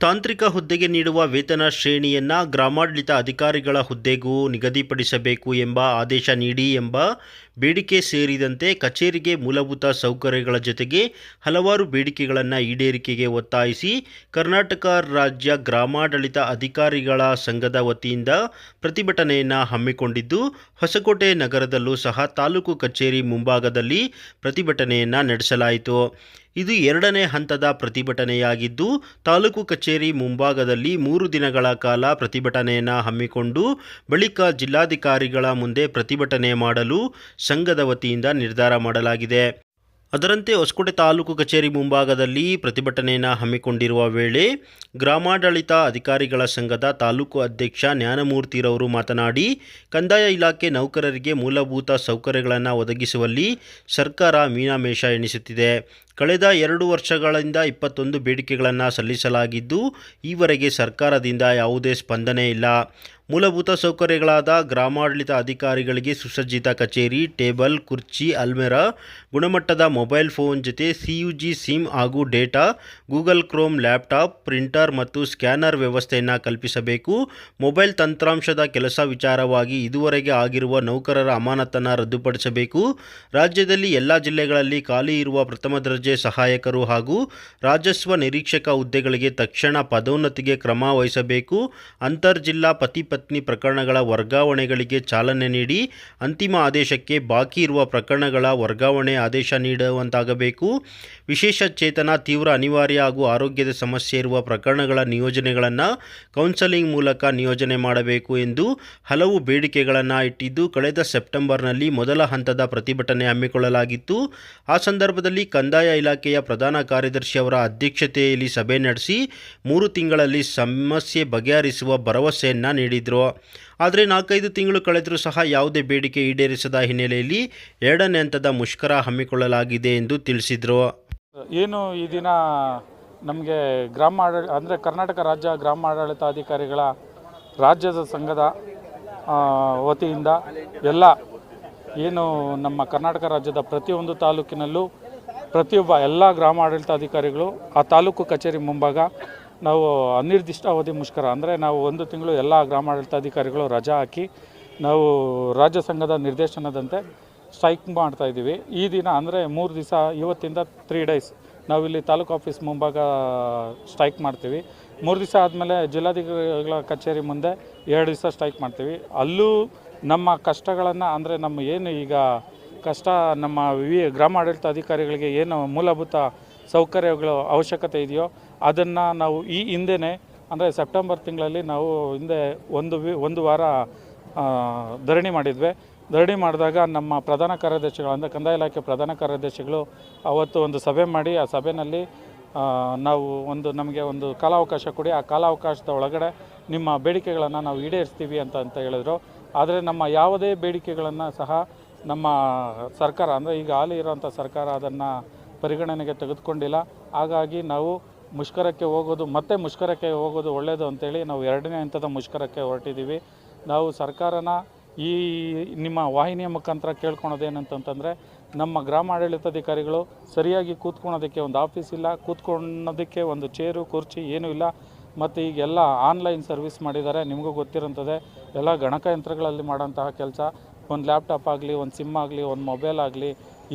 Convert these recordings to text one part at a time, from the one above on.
ತಾಂತ್ರಿಕ ಹುದ್ದೆಗೆ ನೀಡುವ ವೇತನ ಶ್ರೇಣಿಯನ್ನು ಗ್ರಾಮಾಡಳಿತ ಅಧಿಕಾರಿಗಳ ಹುದ್ದೆಗೂ ನಿಗದಿಪಡಿಸಬೇಕು ಎಂಬ ಆದೇಶ ನೀಡಿ ಎಂಬ ಬೇಡಿಕೆ ಸೇರಿದಂತೆ ಕಚೇರಿಗೆ ಮೂಲಭೂತ ಸೌಕರ್ಯಗಳ ಜೊತೆಗೆ ಹಲವಾರು ಬೇಡಿಕೆಗಳನ್ನು ಈಡೇರಿಕೆಗೆ ಒತ್ತಾಯಿಸಿ ಕರ್ನಾಟಕ ರಾಜ್ಯ ಗ್ರಾಮಾಡಳಿತ ಅಧಿಕಾರಿಗಳ ಸಂಘದ ವತಿಯಿಂದ ಪ್ರತಿಭಟನೆಯನ್ನು ಹಮ್ಮಿಕೊಂಡಿದ್ದು, ಹೊಸಕೋಟೆ ನಗರದಲ್ಲೂ ಸಹ ತಾಲೂಕು ಕಚೇರಿ ಮುಂಭಾಗದಲ್ಲಿ ಪ್ರತಿಭಟನೆಯನ್ನು ನಡೆಸಲಾಯಿತು. ಇದು ಎರಡನೇ ಹಂತದ ಪ್ರತಿಭಟನೆಯಾಗಿದ್ದು, ತಾಲೂಕು ಕಚೇರಿ ಮುಂಭಾಗದಲ್ಲಿ ಮೂರು ದಿನಗಳ ಕಾಲ ಪ್ರತಿಭಟನೆಯನ್ನು ಹಮ್ಮಿಕೊಂಡು, ಬಳಿಕ ಜಿಲ್ಲಾಧಿಕಾರಿಗಳ ಮುಂದೆ ಪ್ರತಿಭಟನೆ ಮಾಡಲು ಸಂಘದ ವತಿಯಿಂದ ನಿರ್ಧಾರ ಮಾಡಲಾಗಿದೆ. ಅದರಂತೆ ಹೊಸಕೋಟೆ ತಾಲೂಕು ಕಚೇರಿ ಮುಂಭಾಗದಲ್ಲಿ ಪ್ರತಿಭಟನೆಯನ್ನು ಹಮ್ಮಿಕೊಂಡಿರುವ ವೇಳೆ ಗ್ರಾಮಾಡಳಿತ ಅಧಿಕಾರಿಗಳ ಸಂಘದ ತಾಲೂಕು ಅಧ್ಯಕ್ಷ ಜ್ಞಾನಮೂರ್ತಿರವರು ಮಾತನಾಡಿ, ಕಂದಾಯ ಇಲಾಖೆ ನೌಕರರಿಗೆ ಮೂಲಭೂತ ಸೌಕರ್ಯಗಳನ್ನು ಒದಗಿಸುವಲ್ಲಿ ಸರ್ಕಾರ ಮೀನಾಮೇಷ ಎಣಿಸುತ್ತಿದೆ. ಕಳೆದ ಎರಡು ವರ್ಷಗಳಿಂದ ಇಪ್ಪತ್ತೊಂದು ಬೇಡಿಕೆಗಳನ್ನು ಸಲ್ಲಿಸಲಾಗಿದ್ದು, ಈವರೆಗೆ ಸರ್ಕಾರದಿಂದ ಯಾವುದೇ ಸ್ಪಂದನೆ ಇಲ್ಲ. ಮೂಲಭೂತ ಸೌಕರ್ಯಗಳಾದ ಗ್ರಾಮಾಡಳಿತ ಅಧಿಕಾರಿಗಳಿಗೆ ಸುಸಜ್ಜಿತ ಕಚೇರಿ, ಟೇಬಲ್, ಕುರ್ಚಿ, ಅಲ್ಮೆರಾ, ಗುಣಮಟ್ಟದ ಮೊಬೈಲ್ ಫೋನ್ ಜೊತೆ ಸಿ ಯು ಜಿ ಸಿಮ್ ಹಾಗೂ data, Google Chrome laptop, printer ಮತ್ತು ಸ್ಕ್ಯಾನರ್ ವ್ಯವಸ್ಥೆಯನ್ನು ಕಲ್ಪಿಸಬೇಕು. ಮೊಬೈಲ್ ತಂತ್ರಾಂಶದ ಕೆಲಸ ವಿಚಾರವಾಗಿ ಇದುವರೆಗೆ ಆಗಿರುವ ನೌಕರರ ಅಮಾನತನ್ನು ರದ್ದುಪಡಿಸಬೇಕು. ರಾಜ್ಯದಲ್ಲಿ ಎಲ್ಲ ಜಿಲ್ಲೆಗಳಲ್ಲಿ ಖಾಲಿ ಇರುವ ಪ್ರಥಮ ದರ್ಜೆ ಸಹಾಯಕರು ಹಾಗೂ ರಾಜಸ್ವ ನಿರೀಕ್ಷಕ ಹುದ್ದೆಗಳಿಗೆ ತಕ್ಷಣ ಪದೋನ್ನತಿಗೆ ಕ್ರಮ ವಹಿಸಬೇಕು. ಅಂತರ್ಜಿಲ್ಲಾ ಪತಿ ಪತ್ನಿ ಪ್ರಕರಣಗಳ ವರ್ಗಾವಣೆಗಳಿಗೆ ಚಾಲನೆ ನೀಡಿ ಅಂತಿಮ ಆದೇಶಕ್ಕೆ ಬಾಕಿ ಇರುವ ಪ್ರಕರಣಗಳ ವರ್ಗಾವಣೆ ಆದೇಶ ನೀಡುವಂತಾಗಬೇಕು. ವಿಶೇಷ ಚೇತನ, ತೀವ್ರ ಅನಿವಾರ್ಯ ಹಾಗೂ ಆರೋಗ್ಯದ ಸಮಸ್ಯೆ ಇರುವ ಪ್ರಕರಣಗಳ ನಿಯೋಜನೆಗಳನ್ನು ಕೌನ್ಸೆಲಿಂಗ್ ಮೂಲಕ ನಿಯೋಜನೆ ಮಾಡಬೇಕು ಎಂದು ಹಲವು ಬೇಡಿಕೆಗಳನ್ನು ಇಟ್ಟಿದ್ದು, ಕಳೆದ ಸೆಪ್ಟೆಂಬರ್ನಲ್ಲಿ ಮೊದಲ ಹಂತದ ಪ್ರತಿಭಟನೆ ಹಮ್ಮಿಕೊಳ್ಳಲಾಗಿತ್ತು. ಆ ಸಂದರ್ಭದಲ್ಲಿ ಕಂದಾಯ ಇಲಾಖೆಯ ಪ್ರಧಾನ ಕಾರ್ಯದರ್ಶಿ ಅವರ ಅಧ್ಯಕ್ಷತೆಯಲ್ಲಿ ಸಭೆ ನಡೆಸಿ ಮೂರು ತಿಂಗಳಲ್ಲಿ ಸಮಸ್ಯೆ ಬಗೆಹರಿಸುವ ಭರವಸೆಯನ್ನು ನೀಡಿದರು. ಆದರೆ ನಾಲ್ಕೈದು ತಿಂಗಳು ಕಳೆದರೂ ಸಹ ಯಾವುದೇ ಬೇಡಿಕೆ ಈಡೇರಿಸದ ಹಿನ್ನೆಲೆಯಲ್ಲಿ ಎರಡನೇ ಹಂತದ ಮುಷ್ಕರ ಹಮ್ಮಿಕೊಳ್ಳಲಾಗಿದೆ ಎಂದು ತಿಳಿಸಿದರು. ಏನು ಈ ದಿನ ನಮಗೆ ಗ್ರಾಮ ಆಡಳಿ, ಅಂದರೆ ಕರ್ನಾಟಕ ರಾಜ್ಯ ಗ್ರಾಮ ಆಡಳಿತಾಧಿಕಾರಿಗಳ ರಾಜ್ಯದ ಸಂಘದ ವತಿಯಿಂದ ಎಲ್ಲ ಏನು ನಮ್ಮ ಕರ್ನಾಟಕ ರಾಜ್ಯದ ಪ್ರತಿಯೊಂದು ತಾಲೂಕಿನಲ್ಲೂ ಪ್ರತಿಯೊಬ್ಬ ಎಲ್ಲ ಗ್ರಾಮ ಆಡಳಿತಾಧಿಕಾರಿಗಳು ಆ ತಾಲೂಕು ಕಚೇರಿ ಮುಂಭಾಗ ನಾವು ಅನಿರ್ದಿಷ್ಟ ಅವಧಿ ಮುಷ್ಕರ, ಅಂದರೆ ನಾವು ಒಂದು ತಿಂಗಳು ಎಲ್ಲ ಗ್ರಾಮ ಆಡಳಿತಾಧಿಕಾರಿಗಳು ರಜಾ ಹಾಕಿ ನಾವು ರಾಜ್ಯ ಸಂಘದ ನಿರ್ದೇಶನದಂತೆ ಸ್ಟ್ರೈಕ್ ಮಾಡ್ತಾ ಇದ್ದೀವಿ. ಈ ದಿನ ಅಂದರೆ ಮೂರು ದಿವಸ, ಇವತ್ತಿಂದ ತ್ರೀ ಡೇಸ್ ನಾವಿಲ್ಲಿ ತಾಲೂಕು ಆಫೀಸ್ ಮುಂಭಾಗ ಸ್ಟ್ರೈಕ್ ಮಾಡ್ತೀವಿ. ಮೂರು ದಿವಸ ಆದಮೇಲೆ ಜಿಲ್ಲಾಧಿಕಾರಿಗಳ ಕಚೇರಿ ಮುಂದೆ ಎರಡು ದಿವಸ ಸ್ಟ್ರೈಕ್ ಮಾಡ್ತೀವಿ. ಅಲ್ಲೂ ನಮ್ಮ ಕಷ್ಟಗಳನ್ನು, ಅಂದರೆ ನಮ್ಮ ಏನು ಈಗ ಕಷ್ಟ ನಮ್ಮ ವಿ ಗ್ರಾಮ ಆಡಳಿತ ಅಧಿಕಾರಿಗಳಿಗೆ ಏನು ಮೂಲಭೂತ ಸೌಕರ್ಯಗಳು ಅವಶ್ಯಕತೆ ಇದೆಯೋ ಅದನ್ನು ನಾವು ಈ ಹಿಂದೆನೇ ಅಂದರೆ ಸೆಪ್ಟೆಂಬರ್ ತಿಂಗಳಲ್ಲಿ ನಾವು ಹಿಂದೆ ಒಂದು ಒಂದು ವಾರ ಧರಣಿ ಮಾಡಿದ್ವಿ. ಧರಣಿ ಮಾಡಿದಾಗ ನಮ್ಮ ಪ್ರಧಾನ ಕಾರ್ಯದರ್ಶಿಗಳು ಅಂದರೆ ಕಂದಾಯ ಇಲಾಖೆ ಪ್ರಧಾನ ಕಾರ್ಯದರ್ಶಿಗಳು ಅವತ್ತು ಒಂದು ಸಭೆ ಮಾಡಿ, ಆ ಸಭೆಯಲ್ಲಿ ನಾವು ಒಂದು ನಮಗೆ ಒಂದು ಕಾಲಾವಕಾಶ ಕೊಡಿ, ಆ ಕಾಲಾವಕಾಶದ ಒಳಗಡೆ ನಿಮ್ಮ ಬೇಡಿಕೆಗಳನ್ನು ನಾವು ಈಡೇರಿಸ್ತೀವಿ ಅಂತ ಅಂತ ಹೇಳಿದ್ರು. ಆದರೆ ನಮ್ಮ ಯಾವುದೇ ಬೇಡಿಕೆಗಳನ್ನು ಸಹ ನಮ್ಮ ಸರ್ಕಾರ, ಅಂದರೆ ಈಗ ಹಾಲಿ ಇರೋಂಥ ಸರ್ಕಾರ ಅದನ್ನು ಪರಿಗಣನೆಗೆ ತೆಗೆದುಕೊಂಡಿಲ್ಲ. ಹಾಗಾಗಿ ನಾವು ಮುಷ್ಕರಕ್ಕೆ ಹೋಗೋದು, ಮತ್ತೆ ಮುಷ್ಕರಕ್ಕೆ ಹೋಗೋದು ಒಳ್ಳೆಯದು ಅಂತೇಳಿ ನಾವು ಎರಡನೇ ಹಂತದ ಮುಷ್ಕರಕ್ಕೆ ಹೊರಟಿದ್ದೀವಿ. ನಾವು ಸರ್ಕಾರನ ಈ ನಿಮ್ಮ ವಾಹಿನಿಯ ಮುಖಾಂತರ ಕೇಳ್ಕೊಳೋದೇನಂತಂತಂದರೆ ನಮ್ಮ ಗ್ರಾಮ ಆಡಳಿತಾಧಿಕಾರಿಗಳು ಸರಿಯಾಗಿ ಕೂತ್ಕೊಳೋದಕ್ಕೆ ಒಂದು ಆಫೀಸ್ ಇಲ್ಲ ಕೂತ್ಕೊಳ್ಳೋದಕ್ಕೆ ಒಂದು ಚೇರು, ಕುರ್ಚಿ ಏನೂ ಇಲ್ಲ. ಮತ್ತು ಈಗೆಲ್ಲ ಆನ್ಲೈನ್ ಸರ್ವಿಸ್ ಮಾಡಿದ್ದಾರೆ. ನಿಮಗೂ ಗೊತ್ತಿರೋಂಥದ್ದೇ ಎಲ್ಲ ಗಣಕಯಂತ್ರಗಳಲ್ಲಿ ಮಾಡೋಂತಹ ಕೆಲಸ. ಒಂದು ಲ್ಯಾಪ್ಟಾಪ್ ಆಗಲಿ, ಒಂದು ಸಿಮ್ ಆಗಲಿ, ಒಂದು ಮೊಬೈಲ್ ಆಗಲಿ,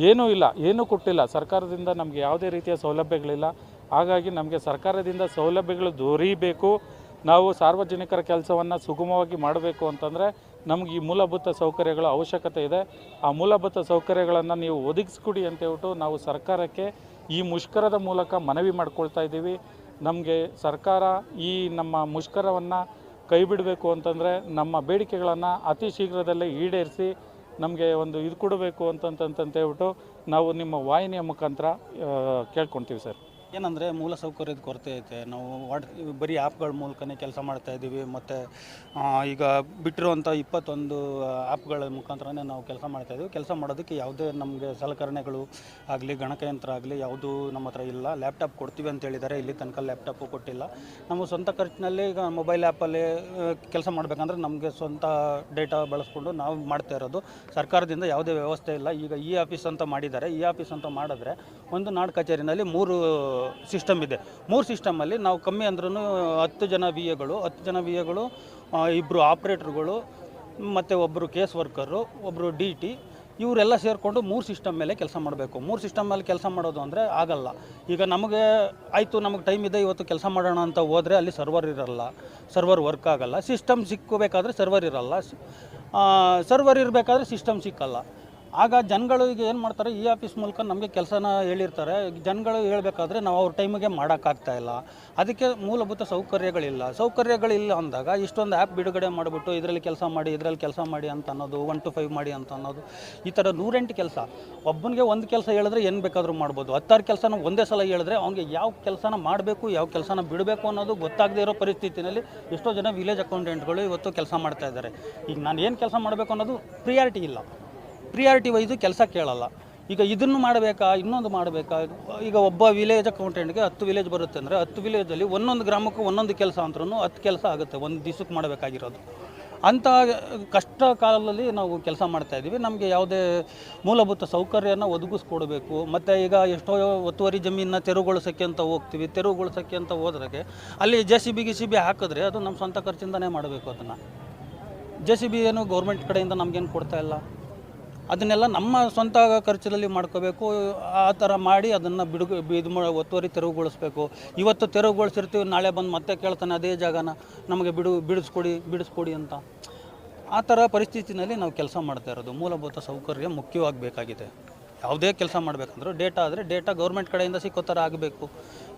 ಏನೂ ಇಲ್ಲ, ಏನೂ ಕೊಟ್ಟಿಲ್ಲ. ಸರ್ಕಾರದಿಂದ ನಮಗೆ ಯಾವುದೇ ರೀತಿಯ ಸೌಲಭ್ಯಗಳಿಲ್ಲ. ಹಾಗಾಗಿ ನಮಗೆ ಸರ್ಕಾರದಿಂದ ಸೌಲಭ್ಯಗಳು ದೊರೀಬೇಕು. ನಾವು ಸಾರ್ವಜನಿಕರ ಕೆಲಸವನ್ನು ಸುಗಮವಾಗಿ ಮಾಡಬೇಕು ಅಂತಂದರೆ ನಮಗೆ ಈ ಮೂಲಭೂತ ಸೌಕರ್ಯಗಳ ಅವಶ್ಯಕತೆ ಇದೆ. ಆ ಮೂಲಭೂತ ಸೌಕರ್ಯಗಳನ್ನು ನೀವು ಒದಗಿಸ್ಕೊಡಿ ಅಂತ ಹೇಳ್ಬಿಟ್ಟು ನಾವು ಸರ್ಕಾರಕ್ಕೆ ಈ ಮುಷ್ಕರದ ಮೂಲಕ ಮನವಿ ಮಾಡ್ಕೊಳ್ತಾ ಇದ್ದೀವಿ. ನಮಗೆ ಸರ್ಕಾರ ಈ ನಮ್ಮ ಮುಷ್ಕರವನ್ನು ಕೈ ಬಿಡಬೇಕು ಅಂತಂದರೆ ನಮ್ಮ ಬೇಡಿಕೆಗಳನ್ನು ಅತಿ ಶೀಘ್ರದಲ್ಲೇ ಈಡೇರಿಸಿ ನಮಗೆ ಒಂದು ಇದು ಕೊಡಬೇಕು ಅಂತಂತಂತ ಹೇಳ್ಬಿಟ್ಟು ನಾವು ನಿಮ್ಮ ವಾಹಿನಿಯ ಮುಖಾಂತರ ಕೇಳ್ಕೊತೀವಿ ಸರ್. ಏನಂದರೆ ಮೂಲ ಸೌಕರ್ಯದ ಕೊರತೆ ಐತೆ. ನಾವು ವಾಟ್ ಬರೀ ಆ್ಯಪ್ಗಳ ಮೂಲಕನೇ ಕೆಲಸ ಮಾಡ್ತಾ ಇದ್ದೀವಿ. ಮತ್ತು ಈಗ ಬಿಟ್ಟಿರುವಂಥ ಇಪ್ಪತ್ತೊಂದು ಆ್ಯಪ್ಗಳ ಮುಖಾಂತರನೇ ನಾವು ಕೆಲಸ ಮಾಡ್ತಾ ಇದ್ದೀವಿ. ಕೆಲಸ ಮಾಡೋದಕ್ಕೆ ಯಾವುದೇ ನಮಗೆ ಸಲಕರಣೆಗಳು ಆಗಲಿ, ಗಣಕಯಂತ್ರ ಆಗಲಿ ಯಾವುದೂ ನಮ್ಮ ಹತ್ರ ಇಲ್ಲ. ಲ್ಯಾಪ್ಟಾಪ್ ಕೊಡ್ತೀವಿ ಅಂತ ಹೇಳಿದ್ದಾರೆ. ಇಲ್ಲಿ ತನಕ ಲ್ಯಾಪ್ಟಾಪು ಕೊಟ್ಟಿಲ್ಲ. ನಮ್ಮ ಸ್ವಂತ ಖರ್ಚಿನಲ್ಲಿ ಈಗ ಮೊಬೈಲ್ ಆ್ಯಪಲ್ಲಿ ಕೆಲಸ ಮಾಡಬೇಕಂದ್ರೆ ನಮಗೆ ಸ್ವಂತ ಡೇಟಾ ಬಳಸ್ಕೊಂಡು ನಾವು ಮಾಡ್ತಾ ಇರೋದು. ಸರ್ಕಾರದಿಂದ ಯಾವುದೇ ವ್ಯವಸ್ಥೆ ಇಲ್ಲ. ಈಗ ಈ ಆಫೀಸ್ ಅಂತ ಮಾಡಿದ್ದಾರೆ. ಈ ಆಫೀಸ್ ಅಂತ ಮಾಡಿದ್ರೆ ಒಂದು ನಾಡು ಕಚೇರಿನಲ್ಲಿ ಮೂರು ಸಿಸ್ಟಮ್ ಇದೆ. ಮೂರು ಸಿಸ್ಟಮಲ್ಲಿ ನಾವು ಕಮ್ಮಿ ಅಂದ್ರೂ ಹತ್ತು ಜನ ವಿ ಎಗಳು ಹತ್ತು ಜನ ವಿ ಎಗಳು ಇಬ್ಬರು ಆಪ್ರೇಟ್ರುಗಳು, ಮತ್ತು ಒಬ್ಬರು ಕೇಸ್ ವರ್ಕರು ಒಬ್ಬರು ಡಿ ಟಿ ಇವರೆಲ್ಲ ಸೇರಿಕೊಂಡು ಮೂರು ಸಿಸ್ಟಮ್ ಮೇಲೆ ಕೆಲಸ ಮಾಡಬೇಕು. ಮೂರು ಸಿಸ್ಟಮ್ ಮೇಲೆ ಕೆಲಸ ಮಾಡೋದು ಅಂದರೆ ಆಗಲ್ಲ. ಈಗ ನಮಗೆ ಆಯಿತು, ನಮಗೆ ಟೈಮ್ ಇದೆ, ಇವತ್ತು ಕೆಲಸ ಮಾಡೋಣ ಅಂತ ಹೋದರೆ ಅಲ್ಲಿ ಸರ್ವರ್ ಇರಲ್ಲ. ಸರ್ವರ್ ವರ್ಕ್ ಆಗಲ್ಲ. ಸಿಸ್ಟಮ್ ಸಿಕ್ಕಬೇಕಾದ್ರೆ ಸರ್ವರ್ ಇರಲ್ಲ. ಸರ್ವರ್ ಇರಬೇಕಾದ್ರೆ ಸಿಸ್ಟಮ್ ಸಿಕ್ಕಲ್ಲ. ಆಗ ಜನಗಳು ಈಗ ಏನು ಮಾಡ್ತಾರೆ, ಈ ಆಫೀಸ್ ಮೂಲಕ ನಮಗೆ ಕೆಲಸನ ಹೇಳಿರ್ತಾರೆ. ಜನಗಳು ಹೇಳಬೇಕಾದ್ರೆ ನಾವು ಅವ್ರ ಟೈಮಿಗೆ ಮಾಡೋಕ್ಕಾಗ್ತಾ ಇಲ್ಲ. ಅದಕ್ಕೆ ಮೂಲಭೂತ ಸೌಕರ್ಯಗಳಿಲ್ಲ. ಸೌಕರ್ಯಗಳಿಲ್ಲ ಅಂದಾಗ ಇಷ್ಟೊಂದು ಆ್ಯಪ್ ಬಿಡುಗಡೆ ಮಾಡಿಬಿಟ್ಟು ಇದರಲ್ಲಿ ಕೆಲಸ ಮಾಡಿ, ಇದರಲ್ಲಿ ಕೆಲಸ ಮಾಡಿ ಅಂತ ಅನ್ನೋದು ಒನ್ ಟು ಫೈವ್ ಮಾಡಿ ಅಂತ ಅನ್ನೋದು, ಈ ಥರ ನೂರೆಂಟು ಕೆಲಸ. ಒಬ್ಬನಿಗೆ ಒಂದು ಕೆಲಸ ಹೇಳಿದ್ರೆ ಏನು ಬೇಕಾದರೂ ಮಾಡ್ಬೋದು. ಹತ್ತಾರು ಕೆಲಸನ ಒಂದೇ ಸಲ ಹೇಳಿದ್ರೆ ಅವ್ನಿಗೆ ಯಾವ ಕೆಲಸನ ಮಾಡಬೇಕು, ಯಾವ ಕೆಲಸನ ಬಿಡಬೇಕು ಅನ್ನೋದು ಗೊತ್ತಾಗದೇ ಇರೋ ಪರಿಸ್ಥಿತಿನಲ್ಲಿ ಎಷ್ಟೋ ಜನ ವಿಲೇಜ್ ಅಕೌಂಟೆಂಟ್ಗಳು ಇವತ್ತು ಕೆಲಸ ಮಾಡ್ತಾ ಇದ್ದಾರೆ. ಈಗ ನಾನು ಏನು ಕೆಲಸ ಮಾಡಬೇಕು ಅನ್ನೋದು ಪ್ರಿಯಾರಿಟಿ ಇಲ್ಲ. ಪ್ರಿಯಾರಿಟಿ ವೈಸು ಕೆಲಸ ಕೇಳಲ್ಲ. ಈಗ ಇದನ್ನು ಮಾಡಬೇಕಾ, ಇನ್ನೊಂದು ಮಾಡಬೇಕಾ? ಈಗ ಒಬ್ಬ ವಿಲೇಜ್ ಅಕೌಂಟೆಂಟ್ಗೆ ಹತ್ತು ವಿಲೇಜ್ ಬರುತ್ತೆ ಅಂದರೆ ಹತ್ತು ವಿಲೇಜಲ್ಲಿ ಒಂದೊಂದು ಗ್ರಾಮಕ್ಕೂ ಒಂದೊಂದು ಕೆಲಸ ಅಂದ್ರೂ ಹತ್ತು ಕೆಲಸ ಆಗುತ್ತೆ, ಒಂದು ದಿವ್ಸಕ್ಕೆ ಮಾಡಬೇಕಾಗಿರೋದು. ಅಂಥ ಕಷ್ಟ ಕಾಲದಲ್ಲಿ ನಾವು ಕೆಲಸ ಮಾಡ್ತಾ ಇದ್ದೀವಿ. ನಮಗೆ ಯಾವುದೇ ಮೂಲಭೂತ ಸೌಕರ್ಯನ ಒದಗಿಸ್ಕೊಡ್ಬೇಕು. ಮತ್ತು ಈಗ ಎಷ್ಟೋ ಒತ್ತುವರಿ ಜಮೀನನ್ನ ತೆರವುಗೊಳಿಸೋಕ್ಕೆ ಅಂತ ಹೋಗ್ತೀವಿ. ತೆರವುಗೊಳಿಸೋಕ್ಕೆ ಅಂತ ಹೋದ್ರಾಗೆ ಅಲ್ಲಿ ಜೆ ಸಿ ಬಿ ಗಿ ಸಿ ಬಿ ಹಾಕಿದ್ರೆ ಅದು ನಮ್ಮ ಸ್ವಂತ ಖರ್ಚಿಂದನೇ ಮಾಡಬೇಕು ಅದನ್ನು. ಜೆ ಸಿ ಬಿ ಏನು ಗೌರ್ಮೆಂಟ್ ಕಡೆಯಿಂದ ನಮಗೇನು ಕೊಡ್ತಾ ಇಲ್ಲ. ಅದನ್ನೆಲ್ಲ ನಮ್ಮ ಸ್ವಂತ ಖರ್ಚಲ್ಲಿ ಮಾಡ್ಕೋಬೇಕು. ಆ ಥರ ಮಾಡಿ ಅದನ್ನು ಬಿಡುಗು, ಇದು ಮಾ, ಒತ್ತುವರಿ ತೆರವುಗೊಳಿಸ್ಬೇಕು. ಇವತ್ತು ತೆರವುಗೊಳಿಸಿರ್ತೀವಿ, ನಾಳೆ ಬಂದು ಮತ್ತೆ ಕೇಳ್ತಾನೆ ಅದೇ ಜಾಗನ, ನಮಗೆ ಬಿಡು, ಬಿಡಿಸ್ಕೊಡಿ ಬಿಡಿಸ್ಕೊಡಿ ಅಂತ. ಆ ಥರ ಪರಿಸ್ಥಿತಿನಲ್ಲಿ ನಾವು ಕೆಲಸ ಮಾಡ್ತಾ ಇರೋದು. ಮೂಲಭೂತ ಸೌಕರ್ಯ ಮುಖ್ಯವಾಗಬೇಕಾಗಿದೆ. ಯಾವುದೇ ಕೆಲಸ ಮಾಡಬೇಕಂದ್ರೂ ಡೇಟಾ ಆದರೆ ಡೇಟಾ ಗೌರ್ಮೆಂಟ್ ಕಡೆಯಿಂದ ಸಿಕ್ಕೋ ಥರ ಆಗಬೇಕು.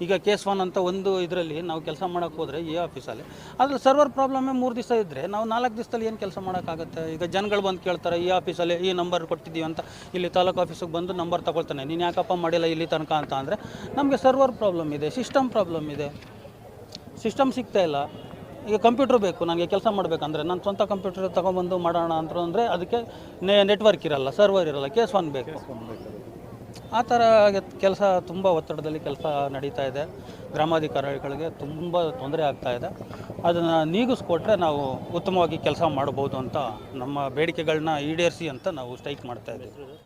ಈಗ ಕೇಸ್ ಒನ್ ಅಂತ ಒಂದು ಇದರಲ್ಲಿ ನಾವು ಕೆಲಸ ಮಾಡೋಕ್ಕೆ ಹೋದರೆ ಈ ಆಫೀಸಲ್ಲಿ ಅದ್ರಲ್ಲಿ ಸರ್ವರ್ ಪ್ರಾಬ್ಲಮ್ಮೇ ಮೂರು ದಿವಸ ಇದ್ದರೆ ನಾವು ನಾಲ್ಕು ದಿವಸದಲ್ಲಿ ಏನು ಕೆಲಸ ಮಾಡೋಕ್ಕಾಗುತ್ತೆ? ಈಗ ಜನಗಳು ಬಂದು ಕೇಳ್ತಾರೆ, ಈ ಆಫೀಸಲ್ಲಿ ಈ ನಂಬರ್ ಕೊಟ್ಟಿದ್ದೀವಿ ಅಂತ, ಇಲ್ಲಿ ತಾಲೂಕು ಆಫೀಸಿಗೆ ಬಂದು ನಂಬರ್ ತಗೊಳ್ತಾನೆ, ನೀನು ಯಾಕಪ್ಪ ಮಾಡಿಲ್ಲ ಇಲ್ಲಿ ತನಕ ಅಂತ ಅಂದರೆ ನಮಗೆ ಸರ್ವರ್ ಪ್ರಾಬ್ಲಮ್ ಇದೆ ಸಿಸ್ಟಮ್ ಪ್ರಾಬ್ಲಮ್ ಇದೆ. ಸಿಸ್ಟಮ್ ಸಿಗ್ತಾ ಇಲ್ಲ. ಈಗ ಕಂಪ್ಯೂಟ್ರ್ ಬೇಕು ನನಗೆ ಕೆಲಸ ಮಾಡಬೇಕಂದ್ರೆ ನಾನು ಸ್ವಂತ ಕಂಪ್ಯೂಟರ್ ತೊಗೊಂಬಂದು ಮಾಡೋಣ ಅಂತ ಅಂದರೆ ಅದಕ್ಕೆ ನೆಟ್ವರ್ಕ್ ಇರಲ್ಲ ಸರ್ವರ್ ಇರಲ್ಲ ಕೇಸ್ ಒನ್ ಬೇಕು. ಆ ಥರ ಕೆಲಸ ತುಂಬ ಒತ್ತಡದಲ್ಲಿ ಕೆಲಸ ನಡೀತಾ ಇದೆ. ಗ್ರಾಮಾಧಿಕಾರಿಗಳಿಗೆ ತುಂಬ ತೊಂದರೆ ಆಗ್ತಾ ಇದೆ. ಅದನ್ನು ನೀಗಿಸ್ಕೊಟ್ರೆ ನಾವು ಉತ್ತಮವಾಗಿ ಕೆಲಸ ಮಾಡ್ಬೋದು ಅಂತ ನಮ್ಮ ಬೇಡಿಕೆಗಳನ್ನ ಈಡೇರಿಸಿ ಅಂತ ನಾವು ಸ್ಟ್ರೈಕ್ ಮಾಡ್ತಾ ಇದ್ದೀವಿ.